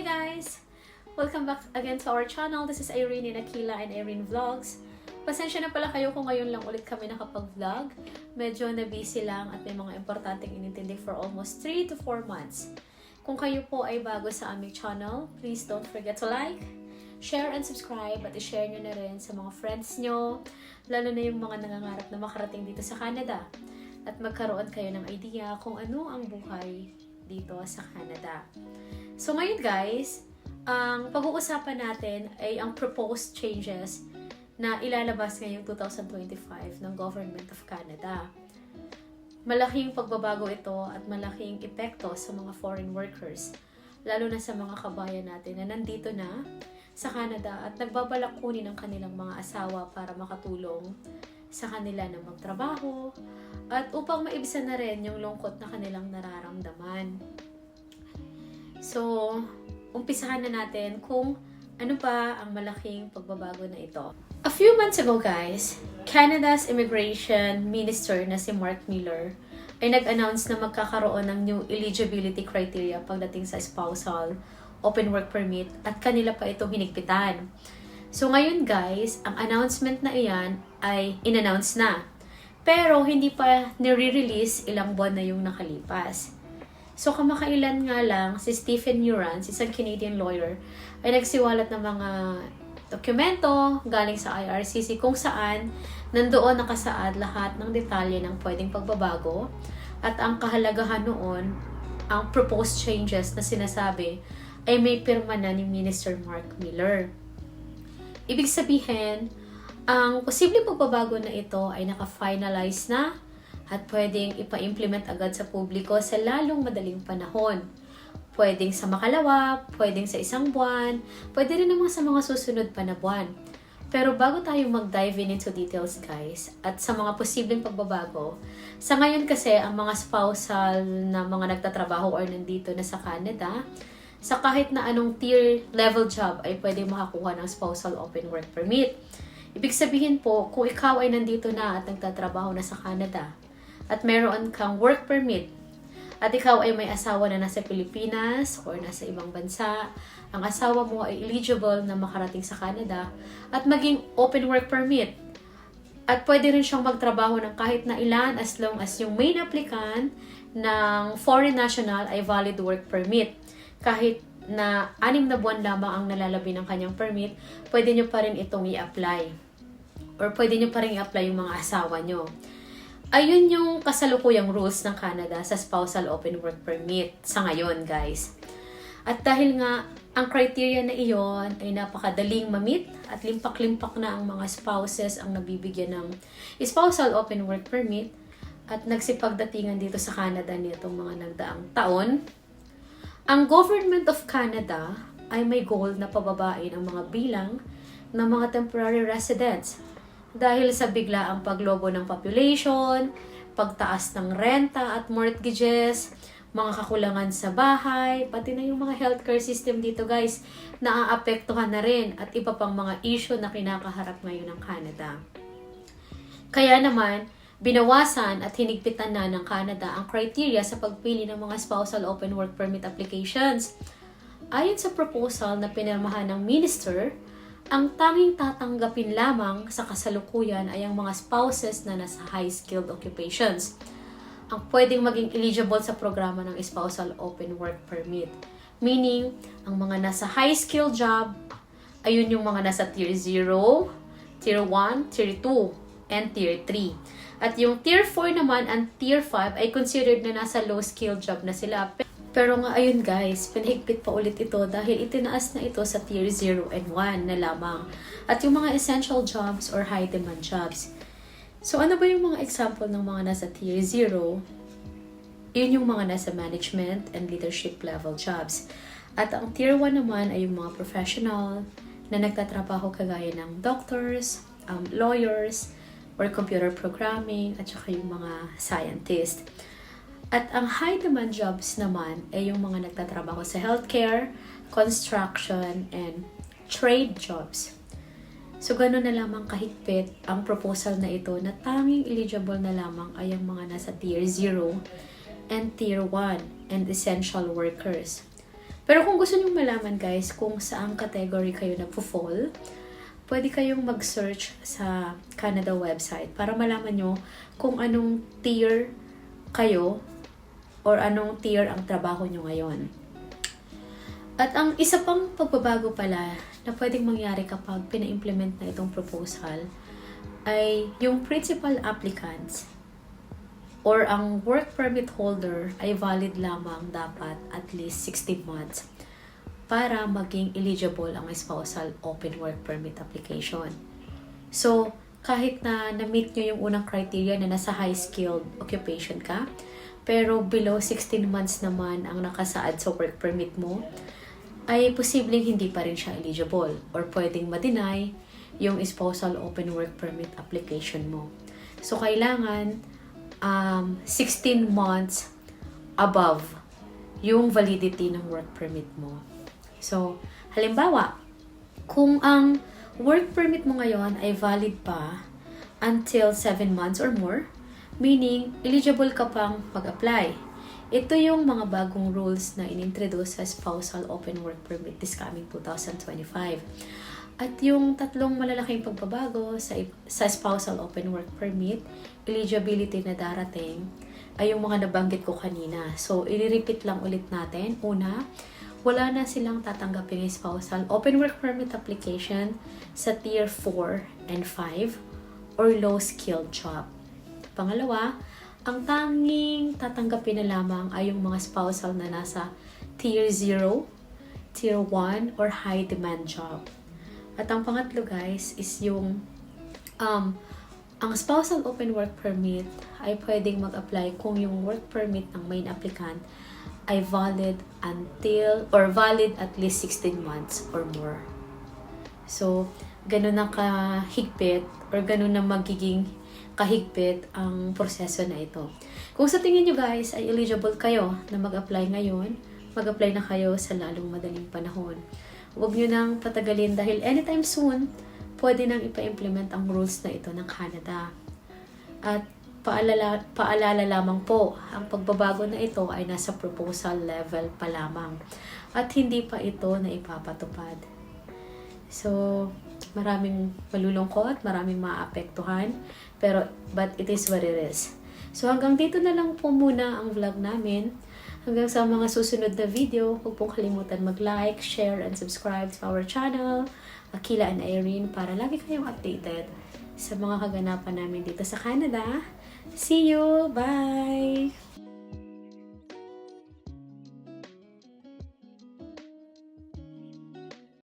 Hi guys! Welcome back again to our channel. This is Irene in Aquila and Irene Vlogs. Pasensya na pala kayo kung ngayon lang ulit kami nakapag-vlog. Medyo na-busy lang at may mga importanteng inintindi for almost 3 to 4 months. Kung kayo po ay bago sa aming channel, please don't forget to like, share and subscribe at i-share nyo na rin sa mga friends nyo, lalo na yung mga nangangarap na makarating dito sa Canada at magkaroon kayo ng idea kung ano ang buhay dito sa Canada. So ngayon guys, ang pag-uusapan natin ay ang proposed changes na ilalabas ngayong 2025 ng Government of Canada. Malaking pagbabago ito at malaking epekto sa mga foreign workers, lalo na sa mga kabayan natin na nandito na sa Canada at nagbabalak kunin ang kanilang mga asawa para makatulong sa kanila na magtrabaho at upang maibsan na rin yung lungkot na kanilang nararamdaman. So, umpisahan na natin kung ano pa ang malaking pagbabago na ito. A few months ago guys, Canada's Immigration Minister na si Mark Miller ay nag-announce na magkakaroon ng new eligibility criteria pagdating sa spousal open work permit at kanila pa ito hinigpitan. So ngayon guys, ang announcement na iyan ay in-announce na. Pero hindi pa nire-release ilang buwan na yung nakalipas. So kamakailan nga lang, si Stephen Uran, isang Canadian lawyer, ay nagsiwalat ng mga dokumento galing sa IRCC kung saan nandoon nakasaad lahat ng detalye ng pwedeng pagbabago at ang kahalagahan noon, ang proposed changes na sinasabi ay may pirma na ni Minister Mark Miller. Ibig sabihin, ang posibleng pagbabago na ito ay naka-finalize na at pwedeng ipa-implement agad sa publiko sa lalong madaling panahon. Pwedeng sa makalawa, pwedeng sa isang buwan, pwede rin naman sa mga susunod pa na buwan. Pero bago tayo mag-dive in into details guys, at sa mga posibleng pagbabago, sa ngayon kasi ang mga spousal na mga nagtatrabaho or nandito na sa Canada, sa kahit na anong tier level job ay pwede makakuha ng spousal open work permit. Ibig sabihin po, kung ikaw ay nandito na at nagtatrabaho na sa Canada, at meron kang work permit at ikaw ay may asawa na nasa Pilipinas or nasa ibang bansa, ang asawa mo ay eligible na makarating sa Canada at maging open work permit. At pwede rin siyang magtrabaho ng kahit na ilan as long as yung main applicant ng foreign national ay valid work permit. Kahit na anim na buwan lamang ang nalalabi ng kanyang permit, pwede nyo pa rin itong i-apply. Or pwede nyo pa rin i-apply yung mga asawa nyo. Ayun yung kasalukuyang rules ng Canada sa spousal open work permit sa ngayon, guys. At dahil nga ang criteria na iyon ay napakadaling mamit at limpak-limpak na ang mga spouses ang nabibigyan ng spousal open work permit at nagsipagdatingan dito sa Canada nitong mga nagdaang taon, ang Government of Canada ay may goal na pababain ang mga bilang ng mga temporary residents dahil sa biglaang paglobo ng population, pagtaas ng renta at mortgages, mga kakulangan sa bahay, pati na yung mga healthcare system dito guys, naaapektuhan na rin at iba pang mga issue na kinakaharap ngayon ng Canada. Kaya naman, binawasan at hinigpitan na ng Canada ang criteria sa pagpili ng mga spousal open work permit applications. Ayon sa proposal na pinirmahan ng minister, ang tanging tatanggapin lamang sa kasalukuyan ay ang mga spouses na nasa high-skilled occupations. Ang pwedeng maging eligible sa programa ng spousal open work permit. Meaning, ang mga nasa high-skilled job, ayun yung mga nasa tier 0, tier 1, tier 2, and tier 3. At yung tier 4 naman and tier 5 ay considered na nasa low-skilled job na sila. Pero nga ayun guys, pinahigpit pa ulit ito dahil itinaas na ito sa tier 0 and 1 na lamang. At yung mga essential jobs or high demand jobs. So ano ba yung mga example ng mga nasa tier 0? Yun yung mga nasa management and leadership level jobs. At ang tier 1 naman ay yung mga professional na nagtatrabaho kagaya ng doctors, um, lawyers, or computer programming, at saka yung mga scientist. At ang high demand jobs naman ay yung mga nagtatrabaho sa healthcare, construction, and trade jobs. So, gano'n na lamang kahigpit ang proposal na ito na tanging eligible na lamang ay ang mga nasa tier 0 and tier 1 and essential workers. Pero kung gusto nyo malaman guys kung saang category kayo nagpo-fall, pwede kayong mag-search sa Canada website para malaman nyo kung anong tier kayo or anong tier ang trabaho nyo ngayon. At ang isa pang pagbabago pala na pwedeng mangyari kapag pina-implement na itong proposal ay yung principal applicants or ang work permit holder ay valid lamang dapat at least 60 months para maging eligible ang spousal open work permit application. So, kahit na na-meet nyo yung unang criteria na nasa high-skilled occupation ka, pero below 16 months naman ang nakasaad sa work permit mo, ay posibleng hindi pa rin siya eligible or pwedeng ma-deny yung spousal open work permit application mo. So, kailangan um, 16 months above yung validity ng work permit mo. So, halimbawa, kung ang work permit mo ngayon ay valid pa until 7 months or more, meaning eligible ka pang mag-apply. Ito yung mga bagong rules na inintroduce sa Spousal Open Work Permit this coming 2025. At yung tatlong malalaking pagbabago sa, sa Spousal Open Work Permit, eligibility na darating, ay yung mga nabanggit ko kanina. So, i-repeat lang ulit natin. Una, wala na silang tatanggapin ng spousal open work permit application sa tier 4 and 5 or low skilled job. Pangalawa, ang tanging tatanggapin na lamang ay yung mga spousal na nasa tier 0, tier 1, or high demand job. At ang pangatlo guys is yung um, ang spousal open work permit ay pwedeng mag-apply kung yung work permit ng main applicant ay valid until or valid at least 16 months or more. So, ganun na kahigpit or ganun na magiging kahigpit ang proseso na ito. Kung sa tingin nyo guys ay eligible kayo na mag-apply ngayon, mag-apply na kayo sa lalong madaling panahon. Huwag nyo nang patagalin dahil anytime soon, pwede nang ipa-implement ang rules na ito ng Canada. At paalala, paalala lamang po, ang pagbabago na ito ay nasa proposal level pa lamang at hindi pa ito na ipapatupad. So, maraming malulungkot, maraming maapektuhan, pero but it is what it is. So hanggang dito na lang po muna ang vlog namin. Hanggang sa mga susunod na video, huwag pong kalimutan mag-like, share, and subscribe to our channel, Akila and Irene, para lagi kayong updated sa mga kaganapan namin dito sa Canada. See you! Bye!